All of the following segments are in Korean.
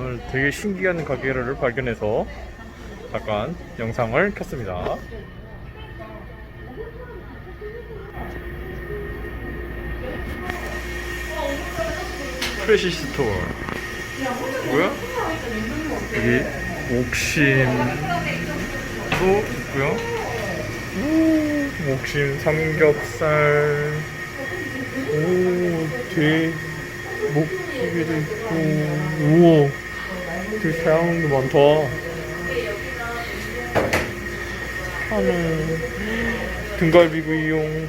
오늘 되게 신기한 가게를 발견해서 잠깐 영상을 켰습니다. 프레시 스토어. 뭐야? 여기 옥심도 있고요. 오, 옥심 삼겹살. 오, 돼 목기도 있고. 우와, 다양한 게 많다. 하늘 등갈비구이용.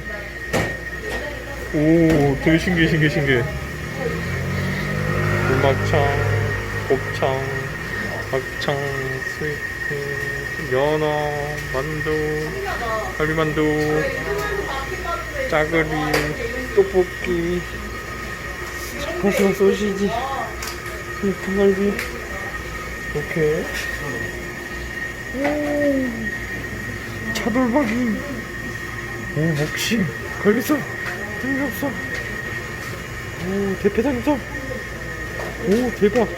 오, 되게 신기해, 신기해, 신기해. 물막창, 곱창, 박창, 스위트, 연어, 만두, 갈비만두, 짜글이, 떡볶이, 소시지, 등갈비, 이렇게. 오, 차돌박이, 오, 목심, 갈비살, 등겹살, 오, 대패삼겹살. 오 대박